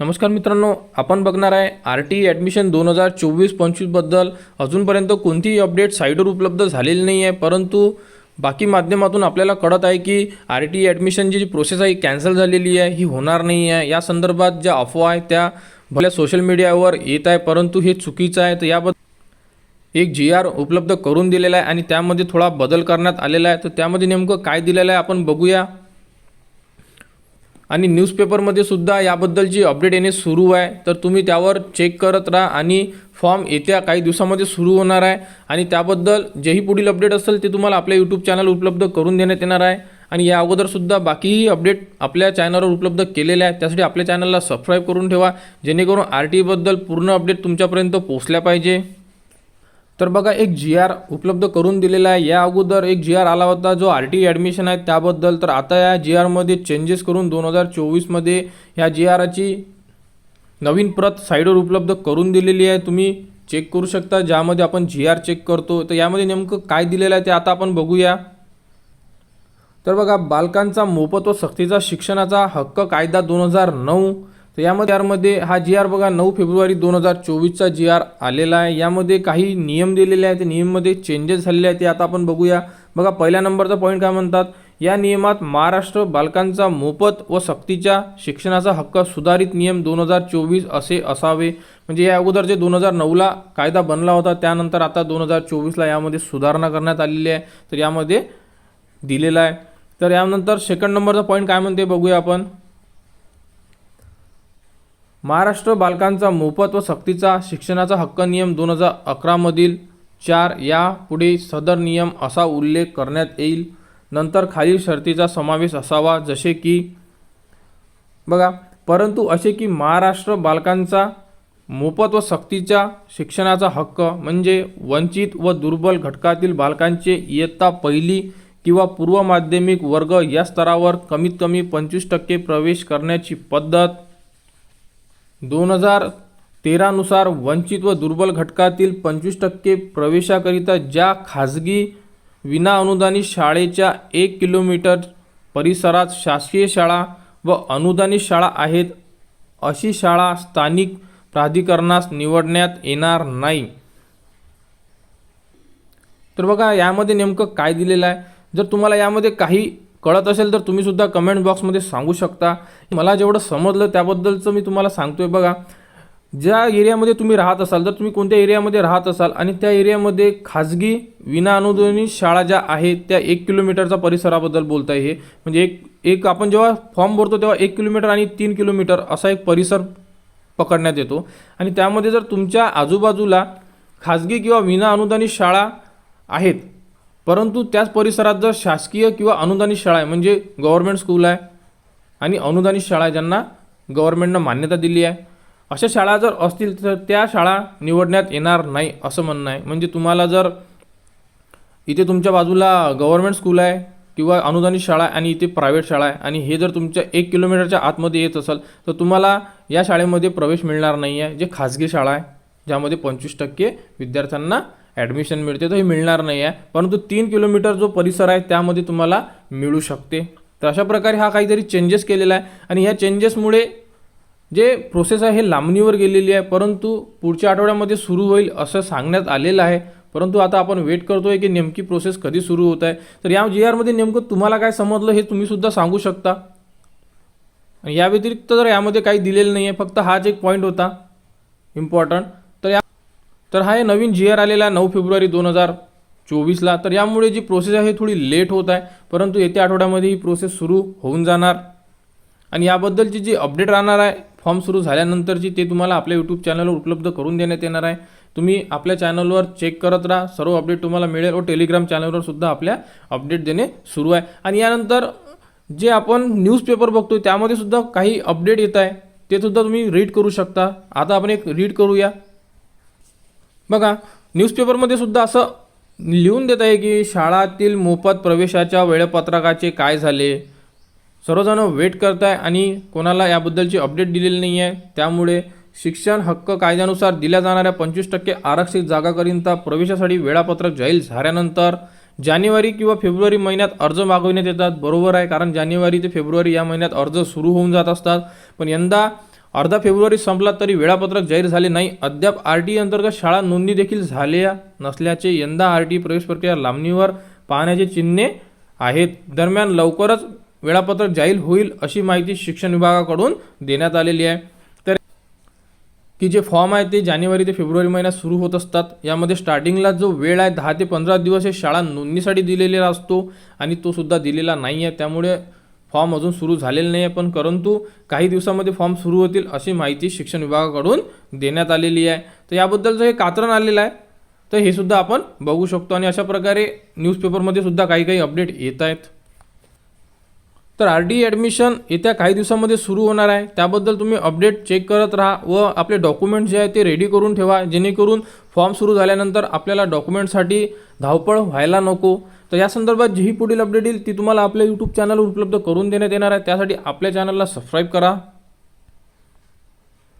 नमस्कार मित्रांनो आपण बघणार आहे आर टी ॲडमिशन दोन हजार चोवीस पंचवीसबद्दल अजूनपर्यंत कोणतीही अपडेट साईटवर उपलब्ध झालेली नाही आहे परंतु बाकी माध्यमातून आपल्याला कळत आहे की आर टी ॲडमिशनची जी प्रोसेस आहे कॅन्सल झालेली आहे ही होणार नाही आहे. या संदर्भात ज्या अफवा आहे त्या भल्या सोशल मीडियावर येत आहे परंतु हे चुकीचं आहे. तर याबद्दल एक जी आर उपलब्ध करून दिलेला आहे आणि त्यामध्ये थोडा बदल करण्यात आलेला आहे. तर त्यामध्ये नेमकं काय दिलेलं आहे आपण बघूया. आणि न्यूजपेपरमध्ये सुद्धा याबद्दलची अपडेट येणे सुरू आहे तर तुम्ही त्यावर चेक करत राहा आणि फॉर्म येत्या काही दिवसामध्ये सुरू होणार आहे. आणि त्याबद्दल जेही पुढील अपडेट असेल ते तुम्हाला आपल्या यूट्यूब चॅनल उपलब्ध करून देण्यात येणार आहे. आणि या अगोदरसुद्धा बाकीही अपडेट आपल्या चॅनलवर उपलब्ध केलेल्या आहेत. त्यासाठी आपल्या चॅनलला सबस्क्राईब करून ठेवा जेणेकरून आर टीबद्दल पूर्ण अपडेट तुमच्यापर्यंत पोहोचल्या पाहिजे. तर बघा एक जी आर उपलब्ध करून दिलेला आहे. या अगोदर एक जी आर आला होता जो आर टी ॲडमिशन आहे. त्याबद्दल तर आता या जी आरमध्ये चेंजेस करून दोन हजार चोवीसमध्ये ह्या जी आरची नवीन प्रत साईडवर उपलब्ध करून दिलेली आहे. तुम्ही चेक करू शकता ज्यामध्ये आपण जी आर चेक करतो. तर यामध्ये नेमकं काय दिलेलं आहे ते आता आपण बघूया. तर बघा बालकांचा मोफत व सक्तीचा शिक्षणाचा हक्क कायदा दोन हजार नऊ तर यामध्ये यामध्ये हा जी आर बघा नऊ फेब्रुवारी दोन हजार चोवीसचा जी आर आलेला आहे. यामध्ये काही नियम दिलेले आहेत. ते नियममध्ये चेंजेस झालेले आहेत. ते आता आपण बघूया. बघा पहिल्या नंबरचा पॉईंट काय म्हणतात? या नियमात महाराष्ट्र बालकांचा मोफत व सक्तीच्या शिक्षणाचा हक्क सुधारित नियम दोन हजार चोवीस असे असावे. म्हणजे या अगोदर जे दोन हजार नऊला कायदा बनला होता त्यानंतर आता दोन हजार चोवीसला यामध्ये सुधारणा करण्यात आलेली आहे. तर यामध्ये दिलेला आहे. तर यानंतर सेकंड नंबरचा पॉईंट काय म्हणते बघूया आपण. महाराष्ट्र बालकांचा मोफत व सक्तीचा शिक्षणाचा हक्क नियम दोन हजार अकरामधील चार या पुढे सदर नियम असा उल्लेख करण्यात येईल. नंतर खालील शर्तीचा समावेश असावा जसे की बघा परंतु असे की महाराष्ट्र बालकांचा मोफत व सक्तीच्या शिक्षणाचा हक्क म्हणजे वंचित व दुर्बल घटकातील बालकांचे इयत्ता पहिली किंवा पूर्व माध्यमिक वर्ग या स्तरावर कमीत कमी पंचवीस टक्के प्रवेश करण्याची पद्धत दोन हजार तेरानुसार वंचित व दुर्बल घटकातील पंचवीस टक्के प्रवेशाकरिता ज्या खाजगी विनाअनुदानित शाळेच्या एक किलोमीटर परिसरात शासकीय शाळा व अनुदानित शाळा आहेत अशी शाळा स्थानिक प्राधिकरणास निवडण्यात येणार नाही. तर बघा यामध्ये नेमकं काय दिलेलं आहे? जर तुम्हाला यामध्ये काही कळत असेल तर तुम्ही सुद्धा कमेंट बॉक्समध्ये सांगू शकता. मला जेवढं समजलं त्याबद्दलचं मी तुम्हाला सांगतोय बघा. ज्या एरियामध्ये तुम्ही राहत असाल तर तुम्ही कोणत्या एरियामध्ये राहत असाल आणि त्या एरियामध्ये खाजगी विनाअनुदानित शाळा ज्या आहेत त्या एक किलोमीटरचा परिसराबद्दल बोलताय हे. म्हणजे एक एक आपण जेव्हा फॉर्म भरतो तेव्हा एक किलोमीटर आणि तीन किलोमीटर असा एक परिसर पकडण्यात येतो. आणि त्यामध्ये जर तुमच्या आजूबाजूला खाजगी किंवा विनाअनुदानित शाळा आहेत परंतु त्याच परिसरात जर शासकीय किंवा अनुदानित शाळा आहे म्हणजे गव्हर्मेंट स्कूल आहे आणि अनुदानित शाळा आहे ज्यांना गव्हर्मेंटनं मान्यता दिली आहे अशा शाळा जर असतील तर त्या शाळा निवडण्यात येणार नाही असं म्हणणं आहे. म्हणजे तुम्हाला जर इथे तुमच्या बाजूला गव्हर्मेंट स्कूल आहे किंवा अनुदानित शाळा आहे आणि इथे प्रायव्हेट शाळा आहे आणि हे जर तुमच्या एक किलोमीटरच्या आतमध्ये येत असेल तर तुम्हाला या शाळेमध्ये प्रवेश मिळणार नाही आहे जे खाजगी शाळा आहे ज्यामध्ये पंचवीस टक्के विद्यार्थ्यांना ॲडमिशन मिळते तर हे मिळणार नाही आहे परंतु तीन किलोमीटर जो परिसर आहे त्यामध्ये तुम्हाला मिळू शकते. तर अशा प्रकारे हा काहीतरी चेंजेस केलेला आहे. आणि ह्या चेंजेसमुळे जे प्रोसेस आहे हे लांबणीवर गेलेली आहे. परंतु पुढच्या आठवड्यामध्ये सुरू होईल असं सांगण्यात आलेलं आहे. परंतु आता आपण वेट करतो आहे की नेमकी प्रोसेस कधी सुरू होत आहे. तर या जी आरमध्ये नेमकं तुम्हाला काय समजलं हे तुम्हीसुद्धा सांगू शकता. या व्यतिरिक्त जर यामध्ये काही दिलेलं नाही आहे फक्त हाच एक पॉईंट होता. इम्पॉर्टंट तर हा आहे नवीन जी आर आलेला आहे नऊ फेब्रुवारी दोन हजार चोवीसला. तर यामुळे जी प्रोसेस आहे थोडी लेट होत आहे परंतु येत्या आठवड्यामध्ये ही प्रोसेस सुरू होऊन जाणार. आणि याबद्दलची जी अपडेट राहणार आहे फॉर्म सुरू झाल्यानंतरची ते तुम्हाला आपल्या यूट्यूब चॅनलवर उपलब्ध करून देण्यात येणार आहे. तुम्ही आपल्या चॅनलवर चेक करत राहा सर्व अपडेट तुम्हाला मिळेल व टेलिग्राम चॅनलवर सुद्धा आपल्या अपडेट देणे सुरू आहे. आणि यानंतर जे आपण न्यूजपेपर बघतो त्यामध्ये सुद्धा काही अपडेट येत आहे ते सुद्धा तुम्ही रीड करू शकता. आता आपण एक रीड करूया. बघा न्यूजपेपरमध्ये सुद्धा असं लिहून देत आहे की शाळातील मोफत प्रवेशाच्या वेळापत्रकाचे काय झाले? सर्वजण वेट करत आहे आणि कोणाला याबद्दलची अपडेट दिलेली नाही आहे त्यामुळे शिक्षण हक्क कायद्यानुसार दिल्या जाणाऱ्या पंचवीस टक्के आरक्षित जागाकरिता प्रवेशासाठी वेळापत्रक जाहीर झाल्यानंतर जानेवारी किंवा फेब्रुवारी महिन्यात अर्ज मागविण्यात येतात. बरोबर आहे कारण जानेवारी ते फेब्रुवारी या महिन्यात अर्ज सुरू होऊन जात असतात. पण यंदा अर्धा फेब्रुवारी संपला तरी वेळापत्रक जाहीर झाले नाही. अद्याप आर टी अंतर्गत शाळा नोंदणी देखील झाल्या नसल्याचे यंदा आर टी प्रवेश प्रक्रिया लांबणीवर पाहण्याचे चिन्हे आहेत. दरम्यान लवकरच वेळापत्रक जाहीर होईल अशी माहिती शिक्षण विभागाकडून देण्यात आलेली आहे. तर की जे फॉर्म आहे ते जानेवारी ते फेब्रुवारी महिन्यात सुरू होत असतात. यामध्ये स्टार्टिंगला जो वेळ आहे दहा ते पंधरा दिवस हे शाळा नोंदणीसाठी दिलेला असतो आणि तो सुद्धा दिलेला नाही आहे. त्यामुळे फॉर्म अजून सुरू झालेले नाही आहे पण परंतु काही दिवसामध्ये फॉर्म सुरू होतील अशी माहिती शिक्षण विभागाकडून देण्यात आलेली आहे. तर याबद्दलचं हे कात्रण आलेलं आहे तर हे सुद्धा आपण बघू शकतो आणि अशा प्रकारे न्यूजपेपरमध्ये सुद्धा काही काही अपडेट येत आहेत. तर आर डी ॲडमिशन येत्या काही दिवसामध्ये सुरू होणार आहे. त्याबद्दल तुम्ही अपडेट चेक करत राहा व आपले डॉक्युमेंट जे आहे ते रेडी करून ठेवा जेणेकरून फॉर्म सुरू झाल्यानंतर आपल्याला डॉक्युमेंटसाठी धावपळ व्हायला नको. तर या संदर्भात जी ही पुढील अपडेट येईल ती तुम्हाला आपल्या यूट्यूब चॅनलवर उपलब्ध करून देण्यात येणार आहे. त्यासाठी आपल्या चॅनलला सबस्क्राईब करा.